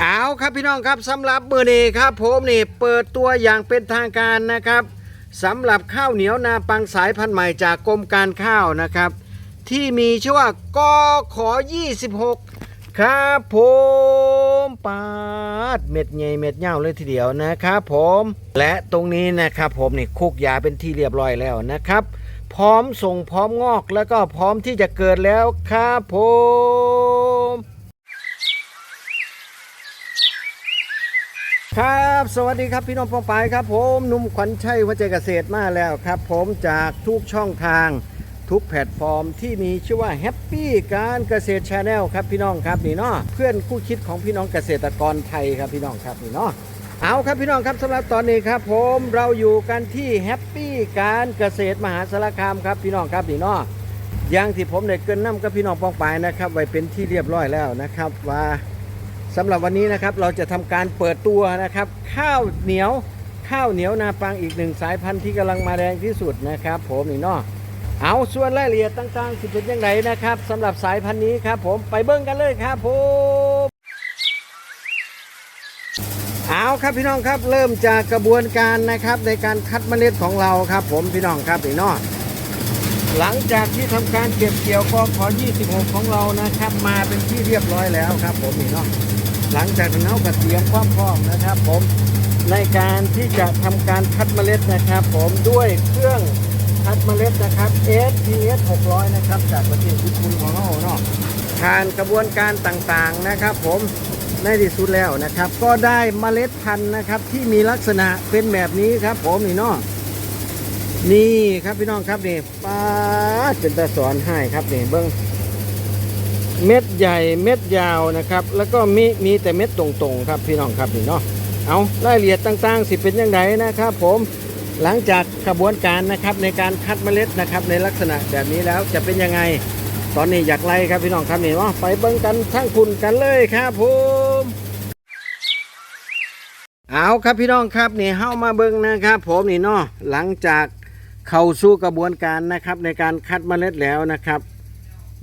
เอาครับพี่น้องครับสำหรับมือนี้ครับ ผมนี่เปิดตัวอย่างเป็นทางการนะครับสำหรับข้าวเหนียวนาปังสายพันธุ์ใหม่จากกรมการข้าวนะครับ ที่มีชื่อว่ากอขอ 26 ครับผมปาดเม็ดใหญ่เม็ดเง่าเลยทีเดียวนะครับผมและตรงนี้นะครับผมนี่คุกยาเป็นที่เรียบร้อยแล้วนะครับ พร้อมส่งพร้อมงอกแล้วก็พร้อมที่จะเกิดแล้วครับผม ครับ สวัสดีครับพี่น้องปองปายครับผมหนุ่มขวัญชัยหัวใจเกษตรมาแล้วครับ ผมจากทุกช่องทางทุกแพลตฟอร์มที่มีชื่อว่าแฮปปี้การเกษตรชาแนลครับพี่น้องครับนี่เนาะเพื่อนคู่คิดของพี่น้องเกษตรกรไทยครับพี่น้องครับนี่เนาะเอาครับพี่น้องครับสำหรับตอนนี้ครับผมเราอยู่กันที่แฮปปี้การเกษตรมหาสารคามครับพี่น้องครับนี่เนาะอย่างที่ผมได้เกินน้ำกับพี่น้องปองปายนะครับไว้เป็นที่เรียบร้อยแล้วนะครับว่า สำหรับวันนี้นะครับเราจะทำการเปิดตัวนะครับ ข้าวเหนียวข้าวเหนียวนาปังอีกหนึ่งสายพันธุ์ที่กำลังมาแรงที่สุดนะครับ ผมนี่เนาะเอาส่วนรายละเอียดต่างๆสิเป็นยังไงนะครับสำหรับสายพันธุ์นี้ครับ ผมไปเบิ้งกันเลยครับผมเอาครับพี่น้องครับเริ่มจากกระบวนการนะครับในการคัดเมล็ดของเราครับ ผมพี่น้องครับนี่เนาะหลังจากที่ทำการเก็บเกี่ยวกองขอ 26 ของเรานะครับ มาเป็นที่เรียบร้อยแล้วครับ ผมนี่เนาะ หลังจากนั้นเราก็เตรียมความพร้อมนะครับ ผมในการที่จะทำการคัดเมล็ดนะครับ ผมด้วยเครื่องคัดเมล็ดนะครับ SPS 600 นะครับ จากประเทศญี่ปุ่นของเราเนาะผ่านกระบวนการต่างๆนะครับ ผมในที่สุดแล้วนะครับ ก็ได้เมล็ดพันธุ์นะครับ ที่มีลักษณะเป็นแบบนี้ครับ ผมนี่เนาะนี่ครับพี่น้องครับนี่ป้าดเป็นตาสอนให้ครับนี่เบิ้ง เม็ดใหญ่เม็ดยาวนะครับ แล้วก็มีมีแต่เม็ดตรงๆ ครับพี่น้องครับนี่เนาะเอารายละเอียดต่างๆ สิเป็นยังไงนะครับผมหลังจากกระบวนการนะครับในการคัดเมล็ดนะครับในลักษณะแบบนี้แล้วจะเป็นยังไง ตอนนี้อยากไล่ครับพี่น้องครับนี่เนาะไปเบิ้งกันทั้งคุณกันเลยครับผมเอาครับพี่น้องครับนี่เข้ามาเบิ้งนะครับ ผมนี่เนาะหลังจากเข้าสู่กระบวนการนะครับในการคัดเมล็ดแล้วนะครับ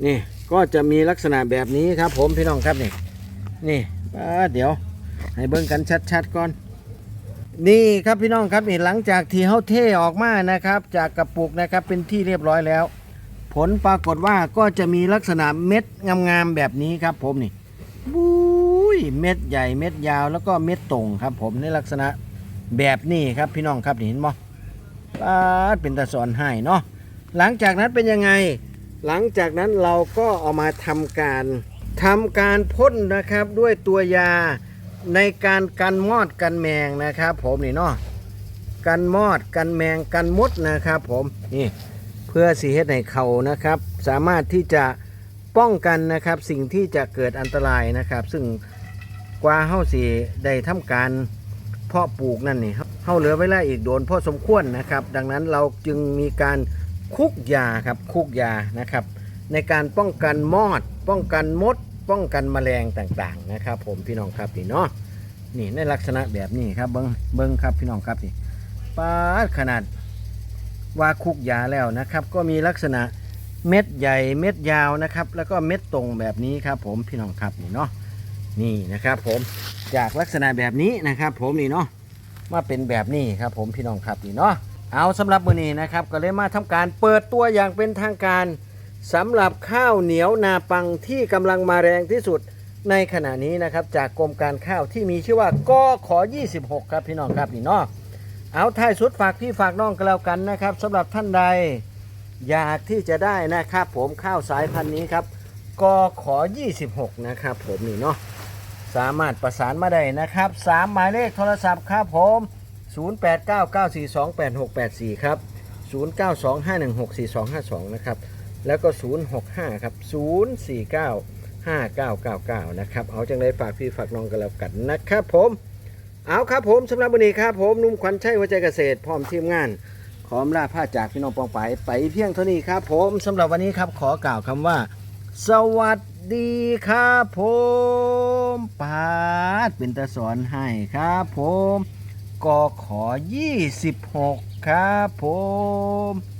นี่ ก็จะมีลักษณะแบบนี้ครับ ผมพี่น้องครับนี่นี่เดี๋ยว ให้เบิ้งกันชัดๆก่อนนี่ครับพี่น้องครับนี่หลังจากที่เขาเทออกมานะครับ จากกระปุกนะครับเป็นที่เรียบร้อยแล้ว ผลปรากฏว่าก็จะมีลักษณะเม็ดงามๆแบบนี้ครับ ผมนี่บุ้ยเม็ดใหญ่เม็ดยาวแล้วก็เม็ดตรงครับ ผมในลักษณะแบบนี้ครับพี่น้องครับนี่เห็นบ่ปาเป็นตะสอนให้เนาะหลังจากนั้นเป็นยังไง หลังจากนั้นเราก็เอามาทำการทำการพ่นนะครับด้วยตัวยาในการกันมอดกันแมงนะครับ ผมนี่เนาะกันมอดกันแมงกันมดนะครับ ผมนี่เพื่อสีเฮ็ดให้เขานะครับ สามารถที่จะป้องกันนะครับสิ่งที่จะเกิดอันตรายนะครับ ซึ่งกว่าเฮาสิได้ทำการเพาะปลูกนั่นนี่เฮาเหลือเวลาอีกโดนพอสมควรนะครับ ดังนั้นเราจึงมีการ คุกยาครับคุกยานะครับ ในการป้องกันมอด ป้องกันมด ป้องกันแมลงต่างๆนะครับ ผมพี่น้องครับนี่เนาะนี่ในลักษณะแบบนี้ครับเบิ้งเบิ้งครับพี่น้องครับนี่ปาดขนาดว่าคุกยาแล้วนะครับ ก็มีลักษณะเม็ดใหญ่เม็ดยาวนะครับ แล้วก็เม็ดตรงแบบนี้ครับ ผมพี่น้องครับนี่เนาะนี่นะครับผมจากลักษณะแบบนี้นะครับ ผมนี่เนาะมาเป็นแบบนี้ครับ ผมพี่น้องครับนี่เนาะ เอาสำหรับมื้อนี้นะครับก็เลยมาทำการเปิดตัวอย่างเป็นทางการสำหรับข้าวเหนียวนาปังที่กำลังมาแรงที่สุดในขณะนี้นะครับจากกรมการข้าวที่มีชื่อว่ากขอ 26 ครับพี่น้องครับนี่เนาะเอาท้ายสุดฝากพี่ฝากน้องกันแล้วกันนะครับสำหรับท่านใดอยากที่จะได้นะครับผมข้าวสายพันธุ์นี้ครับก็ขอ 26 นะครับผมนี่เนาะสามารถประสานมาได้นะครับ 3 หมายเลขโทรศัพท์ครับผม 0899428684 ครับ 0925164252 นะครับ แล้วก็ 065 ครับ 0495999 นะครับ เอาจังเลยฝากพี่ฝากน้องกันแล้วกันนะครับผม เอาครับผมสำหรับวันนี้ครับผมนุ่มขวัญชัยหัวใจเกษตรพร้อมทีมงานขอมลาผ้าจากพี่น้องปองไปไปเพียงเท่านี้ครับผมสำหรับวันนี้ครับขอกล่าวคำว่า สวัสดีครับผมปาดเป็นตาสอนให้ครับผม กขอ 26 ครับผม